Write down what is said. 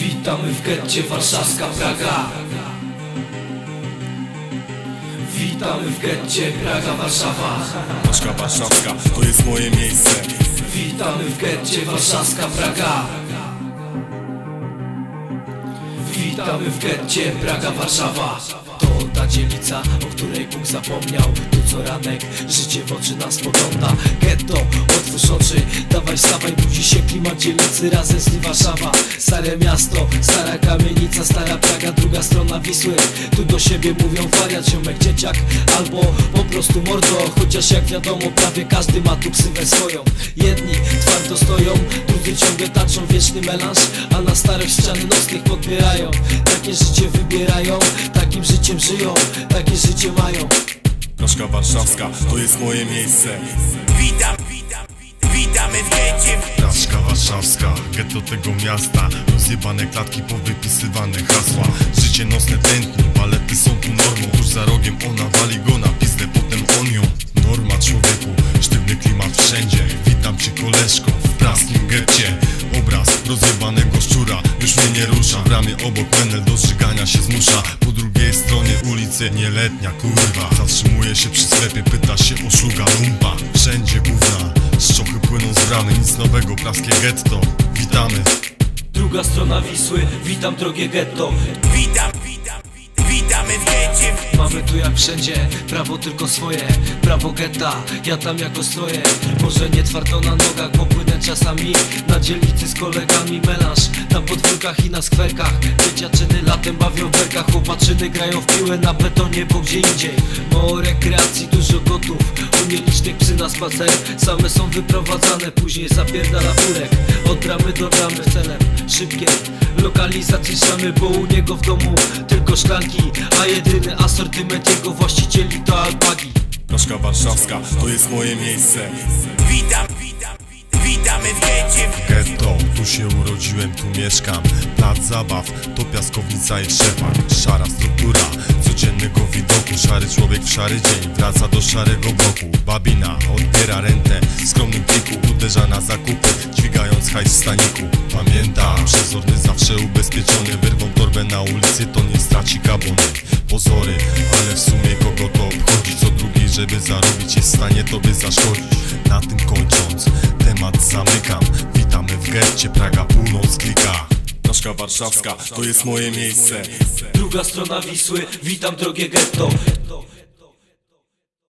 Witamy w getcie Warszawska Praga. Witamy w getcie Praga Warszawa. Paszka warszawska, to jest moje miejsce. Witamy w getcie Warszawska Praga. Witamy w getcie Praga Warszawa To ta dzielnica, o której Bóg zapomniał. Tu co ranek, życie w oczy nas pogląda. Getto, otwórz oczy, dawaj stawaj Budzi się klimat dzielnicy razem z Warszawa. Stare miasto, stara kamienica, stara Praga Druga strona Wisły, tu do siebie mówią wariat Ziomek, dzieciak, albo po prostu mordo. Chociaż jak wiadomo, prawie każdy ma tu ksywę swoją. Jedni twardo stoją, drudzy ciągle taczą wieczny melanż A na starych ściany nocnych podbierają. Takie życie wybierają, takim życiem żyją Takie życie mają. Paszka warszawska, to jest moje miejsce. Witam, witam, witamy w getcie Paszka warszawska, getto tego miasta. Rozjebane klatki, powypisywane hasła. Życie nocne tętni, balety są tu normą. Tuż za rogiem ona wali go na pizdę, potem on ją. Norma człowieku, sztywny klimat wszędzie. Witam cię koleżko w praskim getcie Obraz rozjebanego szczura już mnie nie rusza. W bramie obok menel do zżygania się zmusza drugiej stronie ulicy nieletnia kurwa. Zatrzymuje się przy sklepie, pyta się o szluga lumpa. Wszędzie gówna, szczochy płyną z bramy Nic nowego, praskie getto. Witamy. Druga strona Wisły, witam drogie getto. Witam, Mamy tu jak wszędzie, prawo tylko swoje Prawo getta, ja tam jako stroję Może nie twardo na nogach, bo płynę czasami. Na dzielnicy z kolegami melanż Na podwórkach i na skwerkach. Dzieciaczyny latem bawią w werkach Chłopaczyny grają w piłę na betonie, bo gdzie indziej. Mało rekreacji, dużo gotów U nielicznych psy na spacer. Same są wyprowadzane, później zapierdala furek Od bramy do bramy celem szybkie Lokalizację szamy, bo u niego w domu tylko szklanki A jedyny asortyment jego właścicieli to albagi Paszka warszawska, to jest moje miejsce. Witam, witam, witamy w getcie Getto, tu się urodziłem, tu mieszkam. Plac zabaw, to piaskownica i szepak Szara struktura, codziennego widoku. Szary człowiek w szary dzień, wraca do szarego bloku. Babina odbiera rentę, w skromnym pliku Uderza na zakupy, dźwigając hajs w staniku. Pamiętam, przezorny zawsze ubezpieczony Wyrwą torbę na ulicy, to nie straci kabony Pozory, ale w sumie kogo to obchodzi? Co drugi, żeby zarobić jest w stanie tobie zaszkodzić. Na tym kończąc, temat zamykam. Witamy w getcie, Praga Północ klika. Paszka warszawska, to jest moje miejsce. Druga strona Wisły, witam drogie getto